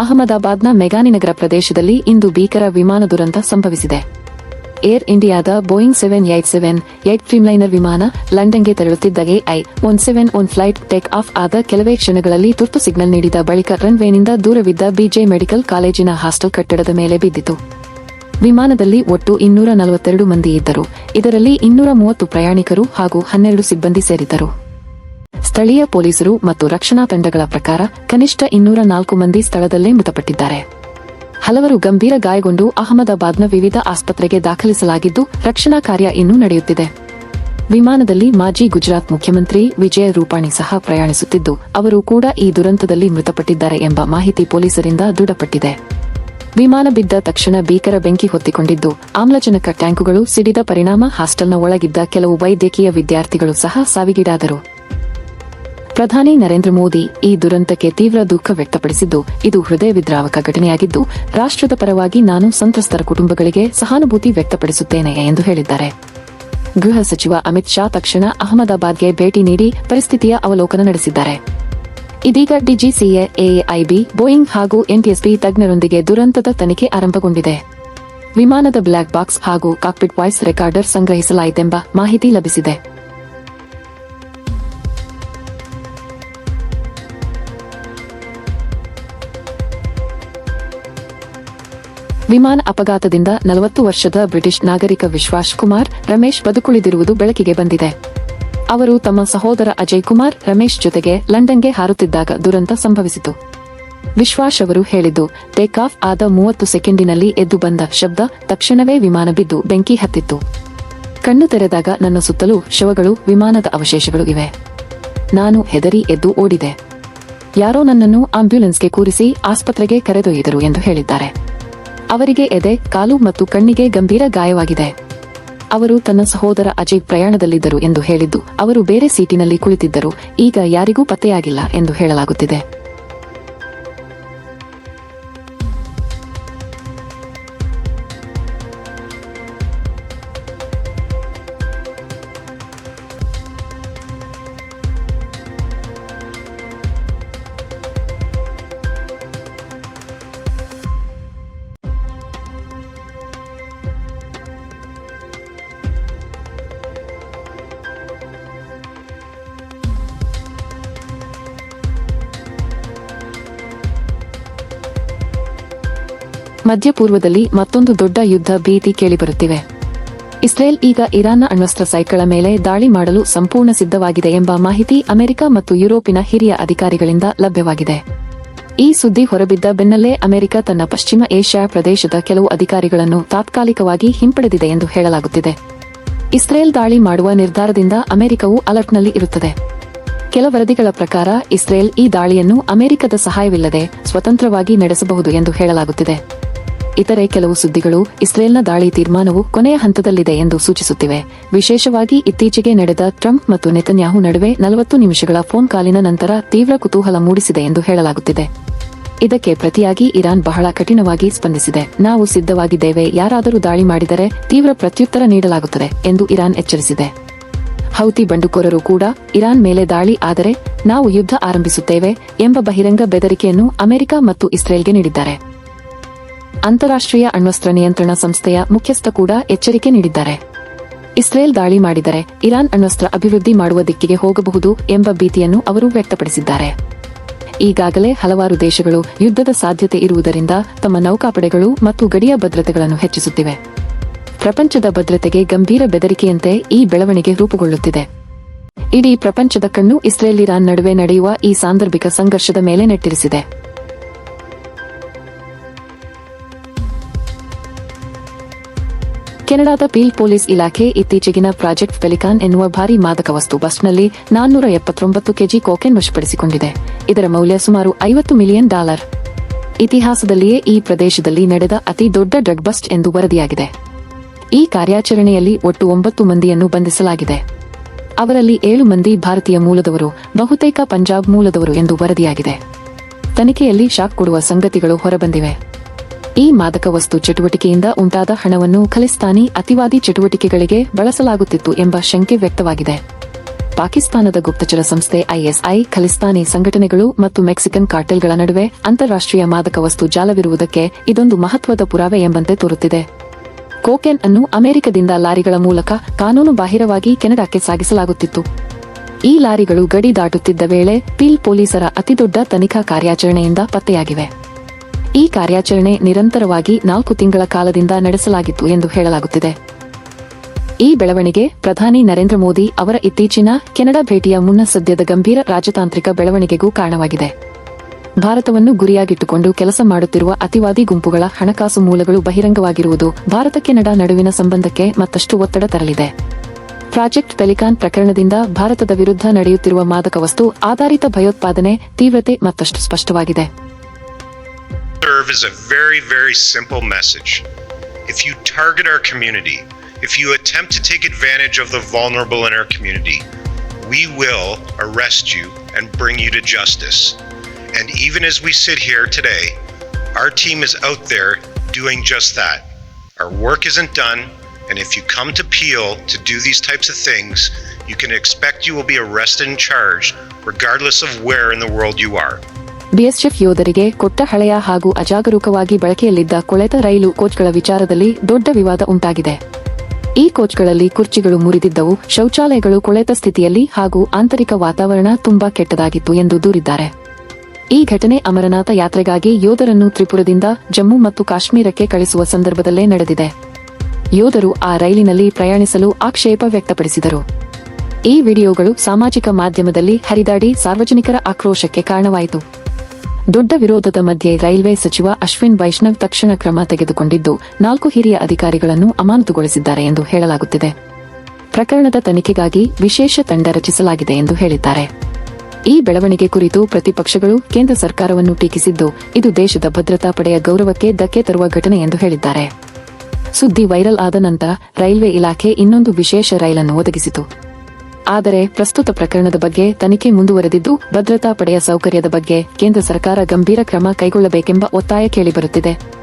ಅಹಮದಾಬಾದ್ನ ಮೆಗಾನಿನಗರ ಪ್ರದೇಶದಲ್ಲಿ ಇಂದು ಭೀಕರ ವಿಮಾನ ದುರಂತ ಸಂಭವಿಸಿದೆ. ಏರ್ ಇಂಡಿಯಾದ Boeing seven eight seven eight Dreamliner ವಿಮಾನ ಲಂಡನ್ಗೆ ತೆರಳುತ್ತಿದ್ದ I one seven one flight take off ಆದ ಕೆಲವೇ ಕ್ಷಣಗಳಲ್ಲಿ ತುರ್ತು ಸಿಗ್ನಲ್ ನೀಡಿದ ಬಳಿಕ ರನ್ವೇನಿಂದ ದೂರವಿದ್ದ ಬಿಜೆ ಮೆಡಿಕಲ್ ಕಾಲೇಜಿನ ಹಾಸ್ಟೆಲ್ ಕಟ್ಟಡದ ಮೇಲೆ ಬಿದ್ದಿತು. ವಿಮಾನದಲ್ಲಿ ಒಟ್ಟು ಇನ್ನೂರ ನಲವತ್ತೆರಡು ಮಂದಿ ಇದ್ದರು. ಇದರಲ್ಲಿ ಇನ್ನೂರ ಮೂವತ್ತು ಪ್ರಯಾಣಿಕರು ಹಾಗೂ ಹನ್ನೆರಡು ಸಿಬ್ಬಂದಿ ಸೇರಿದ್ದರು. ಸ್ಥಳೀಯ ಪೊಲೀಸರು ಮತ್ತು ರಕ್ಷಣಾ ತಂಡಗಳ ಪ್ರಕಾರ ಕನಿಷ್ಠ ಇನ್ನೂರ ನಾಲ್ಕು ಮಂದಿ ಸ್ಥಳದಲ್ಲೇ ಮೃತಪಟ್ಟಿದ್ದಾರೆ. ಹಲವರು ಗಂಭೀರ ಗಾಯಗೊಂಡು ಅಹಮದಾಬಾದ್ನ ವಿವಿಧ ಆಸ್ಪತ್ರೆಗೆ ದಾಖಲಿಸಲಾಗಿದ್ದು ರಕ್ಷಣಾ ಕಾರ್ಯ ಇನ್ನೂ ನಡೆಯುತ್ತಿದೆ. ವಿಮಾನದಲ್ಲಿ ಮಾಜಿ ಗುಜರಾತ್ ಮುಖ್ಯಮಂತ್ರಿ ವಿಜಯ ರೂಪಾಣಿ ಸಹ ಪ್ರಯಾಣಿಸುತ್ತಿದ್ದು, ಅವರು ಕೂಡ ಈ ದುರಂತದಲ್ಲಿ ಮೃತಪಟ್ಟಿದ್ದಾರೆ ಎಂಬ ಮಾಹಿತಿ ಪೊಲೀಸರಿಂದ ದೃಢಪಟ್ಟಿದೆ. ವಿಮಾನ ಬಿದ್ದ ತಕ್ಷಣ ಭೀಕರ ಬೆಂಕಿ ಹೊತ್ತಿಕೊಂಡಿದ್ದು, ಆಮ್ಲಜನಕ ಟ್ಯಾಂಕುಗಳು ಸಿಡಿದ ಪರಿಣಾಮ ಹಾಸ್ಟೆಲ್ನ ಒಳಗಿದ್ದ ಕೆಲವು ವೈದ್ಯಕೀಯ ವಿದ್ಯಾರ್ಥಿಗಳು ಸಹ ಸಾವಿಗೀಡಾದರು. ಪ್ರಧಾನಿ ನರೇಂದ್ರ ಮೋದಿ ಈ ದುರಂತಕ್ಕೆ ತೀವ್ರ ದುಃಖ ವ್ಯಕ್ತಪಡಿಸಿದ್ದು, ಇದು ಹೃದಯ ವಿದ್ರಾವಕ ಘಟನೆಯಾಗಿದ್ದು, ರಾಷ್ಟ್ರದ ಪರವಾಗಿ ನಾನು ಸಂತ್ರಸ್ತರ ಕುಟುಂಬಗಳಿಗೆ ಸಹಾನುಭೂತಿ ವ್ಯಕ್ತಪಡಿಸುತ್ತೇನೆ ಎಂದು ಹೇಳಿದ್ದಾರೆ. ಗೃಹ ಸಚಿವ ಅಮಿತ್ ಶಾ ತಕ್ಷಣ ಅಹಮದಾಬಾದ್ಗೆ ಭೇಟಿ ನೀಡಿ ಪರಿಸ್ಥಿತಿಯ ಅವಲೋಕನ ನಡೆಸಿದ್ದಾರೆ. ಇದೀಗ ಡಿಜಿಸಿಎ ಎಐಬಿ ಬೋಯಿಂಗ್ ಹಾಗೂ ಎನ್ಟಿಎಸ್ಪಿ ತಜ್ಞರೊಂದಿಗೆ ದುರಂತದ ತನಿಖೆ ಆರಂಭಗೊಂಡಿದೆ. ವಿಮಾನದ ಬ್ಲಾಕ್ ಬಾಕ್ಸ್ ಹಾಗೂ ಕಾಕ್ಪಿಟ್ ವಾಯ್ಸ್ ರೆಕಾರ್ಡರ್ ಸಂಗ್ರಹಿಸಲಾಯಿತೆಂಬ ಮಾಹಿತಿ ಲಭಿಸಿದೆ. ವಿಮಾನ ಅಪಘಾತದಿಂದ ನಲವತ್ತು ವರ್ಷದ ಬ್ರಿಟಿಷ್ ನಾಗರಿಕ ವಿಶ್ವಾಸ್ ಕುಮಾರ್, ರಮೇಶ್ ಬದುಕುಳಿದಿರುವುದು ಬೆಳಕಿಗೆ ಬಂದಿದೆ. ಅವರು ತಮ್ಮ ಸಹೋದರ ಅಜಯ್ ಕುಮಾರ್, ರಮೇಶ್ ಜೊತೆಗೆ ಲಂಡನ್ಗೆ ಹಾರುತ್ತಿದ್ದಾಗ ದುರಂತ ಸಂಭವಿಸಿತು. ವಿಶ್ವಾಸ್ ಅವರು ಹೇಳಿದ್ದು, ಟೇಕ್ ಆಫ್ ಆದ ಮೂವತ್ತು ಸೆಕೆಂಡಿನಲ್ಲಿ ಎದ್ದು ಬಂದ ಶಬ್ದ ತಕ್ಷಣವೇ ವಿಮಾನ ಬಿದ್ದು ಬೆಂಕಿ ಹತ್ತಿತ್ತು. ಕಣ್ಣು ತೆರೆದಾಗ ನನ್ನ ಸುತ್ತಲೂ ಶವಗಳು, ವಿಮಾನದ ಅವಶೇಷಗಳು ಇವೆ. ನಾನು ಹೆದರಿ ಎದ್ದು ಓಡಿದೆ. ಯಾರೋ ನನ್ನನ್ನು ಆಂಬ್ಯುಲೆನ್ಸ್ಗೆ ಕೂರಿಸಿ ಆಸ್ಪತ್ರೆಗೆ ಕರೆದೊಯ್ದರು ಎಂದು ಹೇಳಿದ್ದಾರೆ. ಅವರಿಗೆ ಎದೆ, ಕಾಲು ಮತ್ತು ಕಣ್ಣಿಗೆ ಗಂಭೀರ ಗಾಯವಾಗಿದೆ. ಅವರು ತನ್ನ ಸಹೋದರ ಅಜಯ್ ಪ್ರಯಾಣದಲ್ಲಿದ್ದರು ಎಂದು ಹೇಳಿದ್ದು, ಅವರು ಬೇರೆ ಸೀಟಿನಲ್ಲಿ ಕುಳಿತಿದ್ದರು, ಈಗ ಯಾರಿಗೂ ಪತ್ತೆಯಾಗಿಲ್ಲ ಎಂದು ಹೇಳಲಾಗುತ್ತಿದೆ. ಮಧ್ಯಪೂರ್ವದಲ್ಲಿ ಮತ್ತೊಂದು ದೊಡ್ಡ ಯುದ್ಧ ಭೀತಿ ಕೇಳಿಬರುತ್ತಿವೆ. ಇಸ್ರೇಲ್ ಈಗ ಇರಾನ್ನ ಅಣ್ವಸ್ತ್ರ ಸೈಟ್ಗಳ ಮೇಲೆ ದಾಳಿ ಮಾಡಲು ಸಂಪೂರ್ಣ ಸಿದ್ಧವಾಗಿದೆ ಎಂಬ ಮಾಹಿತಿ ಅಮೆರಿಕ ಮತ್ತು ಯುರೋಪಿನ ಹಿರಿಯ ಅಧಿಕಾರಿಗಳಿಂದ ಲಭ್ಯವಾಗಿದೆ. ಈ ಸುದ್ದಿ ಹೊರಬಿದ್ದ ಬೆನ್ನಲ್ಲೇ ಅಮೆರಿಕ ತನ್ನ ಪಶ್ಚಿಮ ಏಷ್ಯಾ ಪ್ರದೇಶದ ಕೆಲವು ಅಧಿಕಾರಿಗಳನ್ನು ತಾತ್ಕಾಲಿಕವಾಗಿ ಹಿಂಪಡೆದಿದೆ ಎಂದು ಹೇಳಲಾಗುತ್ತಿದೆ. ಇಸ್ರೇಲ್ ದಾಳಿ ಮಾಡುವ ನಿರ್ಧಾರದಿಂದ ಅಮೆರಿಕವು ಅಲರ್ಟ್ನಲ್ಲಿ ಇರುತ್ತದೆ. ಕೆಲ ವರದಿಗಳ ಪ್ರಕಾರ, ಇಸ್ರೇಲ್ ಈ ದಾಳಿಯನ್ನು ಅಮೆರಿಕದ ಸಹಾಯವಿಲ್ಲದೆ ಸ್ವತಂತ್ರವಾಗಿ ನಡೆಸಬಹುದು ಎಂದು ಹೇಳಲಾಗುತ್ತಿದೆ. ಇತರೆ ಕೆಲವು ಸುದ್ದಿಗಳು ಇಸ್ರೇಲ್ನ ದಾಳಿ ತೀರ್ಮಾನವು ಕೊನೆಯ ಹಂತದಲ್ಲಿದೆ ಎಂದು ಸೂಚಿಸುತ್ತಿವೆ. ವಿಶೇಷವಾಗಿ ಇತ್ತೀಚೆಗೆ ನಡೆದ ಟ್ರಂಪ್ ಮತ್ತು ನೆತನ್ಯಾಹು ನಡುವೆ ನಲವತ್ತು ನಿಮಿಷಗಳ ಫೋನ್ ಕಾಲಿನ ನಂತರ ತೀವ್ರ ಕುತೂಹಲ ಮೂಡಿಸಿದೆ ಎಂದು ಹೇಳಲಾಗುತ್ತಿದೆ. ಇದಕ್ಕೆ ಪ್ರತಿಯಾಗಿ ಇರಾನ್ ಬಹಳ ಕಠಿಣವಾಗಿ ಸ್ಪಂದಿಸಿದೆ. ನಾವು ಸಿದ್ಧವಾಗಿದ್ದೇವೆ, ಯಾರಾದರೂ ದಾಳಿ ಮಾಡಿದರೆ ತೀವ್ರ ಪ್ರತ್ಯುತ್ತರ ನೀಡಲಾಗುತ್ತದೆ ಎಂದು ಇರಾನ್ ಎಚ್ಚರಿಸಿದೆ. ಹೌತಿ ಬಂಡುಕೋರರು ಕೂಡ ಇರಾನ್ ಮೇಲೆ ದಾಳಿ ಆದರೆ ನಾವು ಯುದ್ಧ ಆರಂಭಿಸುತ್ತೇವೆ ಎಂಬ ಬಹಿರಂಗ ಬೆದರಿಕೆಯನ್ನು ಅಮೆರಿಕ ಮತ್ತು ಇಸ್ರೇಲ್ಗೆ ನೀಡಿದ್ದಾರೆ. ಅಂತಾರಾಷ್ಟ್ರೀಯ ಅಣ್ವಸ್ತ್ರ ನಿಯಂತ್ರಣ ಸಂಸ್ಥೆಯ ಮುಖ್ಯಸ್ಥ ಕೂಡ ಎಚ್ಚರಿಕೆ ನೀಡಿದ್ದಾರೆ. ಇಸ್ರೇಲ್ ದಾಳಿ ಮಾಡಿದರೆ ಇರಾನ್ ಅಣ್ವಸ್ತ್ರ ಅಭಿವೃದ್ಧಿ ಮಾಡುವ ದಿಕ್ಕಿಗೆ ಹೋಗಬಹುದು ಎಂಬ ಭೀತಿಯನ್ನು ಅವರು ವ್ಯಕ್ತಪಡಿಸಿದ್ದಾರೆ. ಈಗಾಗಲೇ ಹಲವಾರು ದೇಶಗಳು ಯುದ್ಧದ ಸಾಧ್ಯತೆ ಇರುವುದರಿಂದ ತಮ್ಮ ನೌಕಾಪಡೆಗಳು ಮತ್ತು ಗಡಿಯ ಭದ್ರತೆಗಳನ್ನು ಹೆಚ್ಚಿಸುತ್ತಿವೆ. ಪ್ರಪಂಚದ ಭದ್ರತೆಗೆ ಗಂಭೀರ ಬೆದರಿಕೆಯಂತೆ ಈ ಬೆಳವಣಿಗೆ ರೂಪುಗೊಳ್ಳುತ್ತಿದೆ. ಇಡೀ ಪ್ರಪಂಚದ ಕಣ್ಣು ಇಸ್ರೇಲ್ ಇರಾನ್ ನಡುವೆ ನಡೆಯುವ ಈ ಸಾಂದರ್ಭಿಕ ಸಂಘರ್ಷದ ಮೇಲೆ ನೆಟ್ಟಿರಿಸಿದೆ. ಕೆನಡಾದ ಪೀಲ್ ಪೊಲೀಸ್ ಇಲಾಖೆ ಇತ್ತೀಚೆಗಿನ ಪ್ರಾಜೆಕ್ಟ್ ಪೆಲಿಕಾನ್ ಎನ್ನುವ ಭಾರಿ ಮಾದಕ ವಸ್ತು ಬಸ್ನಲ್ಲಿ ನಾನ್ನೂರ ಎಪ್ಪತ್ತೊಂಬತ್ತು ಕೆಜಿ ಕೋಕೆನ್ ವಶಪಡಿಸಿಕೊಂಡಿದೆ. ಇದರ ಮೌಲ್ಯ ಸುಮಾರು ಐವತ್ತು ಮಿಲಿಯನ್ ಡಾಲರ್. ಇತಿಹಾಸದಲ್ಲಿಯೇ ಈ ಪ್ರದೇಶದಲ್ಲಿ ನಡೆದ ಅತಿ ದೊಡ್ಡ ಡ್ರಗ್ ಬಸ್ಟ್ ಎಂದು ವರದಿಯಾಗಿದೆ. ಈ ಕಾರ್ಯಾಚರಣೆಯಲ್ಲಿ ಒಟ್ಟು ಒಂಬತ್ತು ಮಂದಿಯನ್ನು ಬಂಧಿಸಲಾಗಿದೆ. ಅವರಲ್ಲಿ ಏಳು ಮಂದಿ ಭಾರತೀಯ ಮೂಲದವರು, ಬಹುತೇಕ ಪಂಜಾಬ್ ಮೂಲದವರು ಎಂದು ವರದಿಯಾಗಿದೆ. ತನಿಖೆಯಲ್ಲಿ ಶಾಕ್ ಕೊಡುವ ಸಂಗತಿಗಳು ಹೊರಬಂದಿವೆ. ಈ ಮಾದಕ ವಸ್ತು ಚಟುವಟಿಕೆಯಿಂದ ಉಂಟಾದ ಹಣವನ್ನು ಖಲಿಸ್ತಾನಿ ಅತಿವಾದಿ ಚಟುವಟಿಕೆಗಳಿಗೆ ಬಳಸಲಾಗುತ್ತಿತ್ತು ಎಂಬ ಶಂಕೆ ವ್ಯಕ್ತವಾಗಿದೆ. ಪಾಕಿಸ್ತಾನದ ಗುಪ್ತಚರ ಸಂಸ್ಥೆ ಐಎಸ್ಐ ಖಲಿಸ್ತಾನಿ ಸಂಘಟನೆಗಳು ಮತ್ತು ಮೆಕ್ಸಿಕನ್ ಕಾರ್ಟೆಲ್ಗಳ ನಡುವೆ ಅಂತಾರಾಷ್ಟ್ರೀಯ ಮಾದಕ ವಸ್ತು ಜಾಲವಿರುವುದಕ್ಕೆ ಇದೊಂದು ಮಹತ್ವದ ಪುರಾವೆ ಎಂಬಂತೆ ತೋರುತ್ತಿದೆ. ಕೋಕೆನ್ ಅನ್ನು ಅಮೆರಿಕದಿಂದ ಲಾರಿಗಳ ಮೂಲಕ ಕಾನೂನು ಬಾಹಿರವಾಗಿ ಕೆನಡಾಕ್ಕೆ ಸಾಗಿಸಲಾಗುತ್ತಿತ್ತು. ಈ ಲಾರಿಗಳು ಗಡಿ ದಾಟುತ್ತಿದ್ದ ವೇಳೆ ಪೀಲ್ ಪೊಲೀಸರ ಅತಿದೊಡ್ಡ ತನಿಖಾ ಕಾರ್ಯಾಚರಣೆಯಿಂದ ಪತ್ತೆಯಾಗಿವೆ. ಈ ಕಾರ್ಯಾಚರಣೆ ನಿರಂತರವಾಗಿ ನಾಲ್ಕು ತಿಂಗಳ ಕಾಲದಿಂದ ನಡೆಸಲಾಗಿತ್ತು ಎಂದು ಹೇಳಲಾಗುತ್ತಿದೆ. ಈ ಬೆಳವಣಿಗೆ ಪ್ರಧಾನಿ ನರೇಂದ್ರ ಮೋದಿ ಅವರ ಇತ್ತೀಚಿನ ಕೆನಡಾ ಭೇಟಿಯ ಮುನ್ನ ಸದ್ಯದ ಗಂಭೀರ ರಾಜತಾಂತ್ರಿಕ ಬೆಳವಣಿಗೆಗೂ ಕಾರಣವಾಗಿದೆ. ಭಾರತವನ್ನು ಗುರಿಯಾಗಿಟ್ಟುಕೊಂಡು ಕೆಲಸ ಮಾಡುತ್ತಿರುವ ಅತಿವಾದಿ ಗುಂಪುಗಳ ಹಣಕಾಸು ಮೂಲಗಳು ಬಹಿರಂಗವಾಗಿರುವುದು ಭಾರತ ಕೆನಡಾ ನಡುವಿನ ಸಂಬಂಧಕ್ಕೆ ಮತ್ತಷ್ಟು ಒತ್ತಡ ತರಲಿದೆ. ಪ್ರಾಜೆಕ್ಟ್ ಪೆಲಿಕಾನ್ ಪ್ರಕರಣದಿಂದ ಭಾರತದ ವಿರುದ್ಧ ನಡೆಯುತ್ತಿರುವ ಮಾದಕ ವಸ್ತು ಆಧಾರಿತ ಭಯೋತ್ಪಾದನೆ ತೀವ್ರತೆ ಮತ್ತಷ್ಟು ಸ್ಪಷ್ಟವಾಗಿದೆ. Serve is a very, very simple message. If you target our community, if you attempt to take advantage of the vulnerable in our community, we will arrest you and bring you to justice. And even as we sit here today, our team is out there doing just that. Our work isn't done, and if you come to Peel to do these types of things, you can expect you will be arrested and charged regardless of where in the world you are. BSF ಯೋಧರಿಗೆ ಕೊಟ್ಟ ಹಳೆಯ ಹಾಗೂ ಅಜಾಗರೂಕವಾಗಿ ಬಳಕೆಯಲ್ಲಿದ್ದ ಕೊಳೆತ ರೈಲು ಕೋಚ್ಗಳ ವಿಚಾರದಲ್ಲಿ ದೊಡ್ಡ ವಿವಾದ ಉಂಟಾಗಿದೆ. ಈ ಕೋಚ್ಗಳಲ್ಲಿ ಕುರ್ಚಿಗಳು ಮುರಿದಿದ್ದವು, ಶೌಚಾಲಯಗಳು ಕೊಳೆತ ಸ್ಥಿತಿಯಲ್ಲಿ ಹಾಗೂ ಆಂತರಿಕ ವಾತಾವರಣ ತುಂಬಾ ಕೆಟ್ಟದಾಗಿತ್ತು ಎಂದು ದೂರಿದ್ದಾರೆ. ಈ ಘಟನೆ ಅಮರನಾಥ ಯಾತ್ರೆಗಾಗಿ ಯೋಧರನ್ನು ತ್ರಿಪುರದಿಂದ ಜಮ್ಮು ಮತ್ತು ಕಾಶ್ಮೀರಕ್ಕೆ ಕಳಿಸುವ ಸಂದರ್ಭದಲ್ಲೇ ನಡೆದಿದೆ. ಯೋಧರು ಆ ರೈಲಿನಲ್ಲಿ ಪ್ರಯಾಣಿಸಲು ಆಕ್ಷೇಪ ವ್ಯಕ್ತಪಡಿಸಿದರು. ಈ ವಿಡಿಯೋಗಳು ಸಾಮಾಜಿಕ ಮಾಧ್ಯಮದಲ್ಲಿ ಹರಿದಾಡಿ ಸಾರ್ವಜನಿಕರ ಆಕ್ರೋಶಕ್ಕೆ ಕಾರಣವಾಯಿತು. ದೊಡ್ಡ ವಿರೋಧದ ಮಧ್ಯೆ ರೈಲ್ವೆ ಸಚಿವ ಅಶ್ವಿನ್ ವೈಷ್ಣವ್ ತಕ್ಷಣ ಕ್ರಮ ತೆಗೆದುಕೊಂಡಿದ್ದು, ನಾಲ್ಕು ಹಿರಿಯ ಅಧಿಕಾರಿಗಳನ್ನು ಅಮಾನತುಗೊಳಿಸಿದ್ದಾರೆ ಎಂದು ಹೇಳಲಾಗುತ್ತಿದೆ. ಪ್ರಕರಣದ ತನಿಖೆಗಾಗಿ ವಿಶೇಷ ತಂಡ ರಚಿಸಲಾಗಿದೆ ಎಂದು ಹೇಳಿದ್ದಾರೆ. ಈ ಬೆಳವಣಿಗೆ ಕುರಿತು ಪ್ರತಿಪಕ್ಷಗಳು ಕೇಂದ್ರ ಸರ್ಕಾರವನ್ನು ಟೀಕಿಸಿದ್ದು, ಇದು ದೇಶದ ಭದ್ರತಾ ಪಡೆಯ ಗೌರವಕ್ಕೆ ಧಕ್ಕೆ ತರುವ ಘಟನೆ ಎಂದು ಹೇಳಿದ್ದಾರೆ. ಸುದ್ದಿ ವೈರಲ್ ಆದ ನಂತರ ರೈಲ್ವೆ ಇಲಾಖೆ ಇನ್ನೊಂದು ವಿಶೇಷ ರೈಲನ್ನು ಒದಗಿಸಿತು. ಆದರೆ ಪ್ರಸ್ತುತ ಪ್ರಕರಣದ ಬಗ್ಗೆ ತನಿಖೆ ಮುಂದುವರೆದಿದ್ದು, ಭದ್ರತಾ ಪಡೆಯ ಸೌಕರ್ಯದ ಬಗ್ಗೆ ಕೇಂದ್ರ ಸರ್ಕಾರ ಗಂಭೀರ ಕ್ರಮ ಕೈಗೊಳ್ಳಬೇಕೆಂಬ ಒತ್ತಾಯ ಕೇಳಿಬರುತ್ತಿದೆ.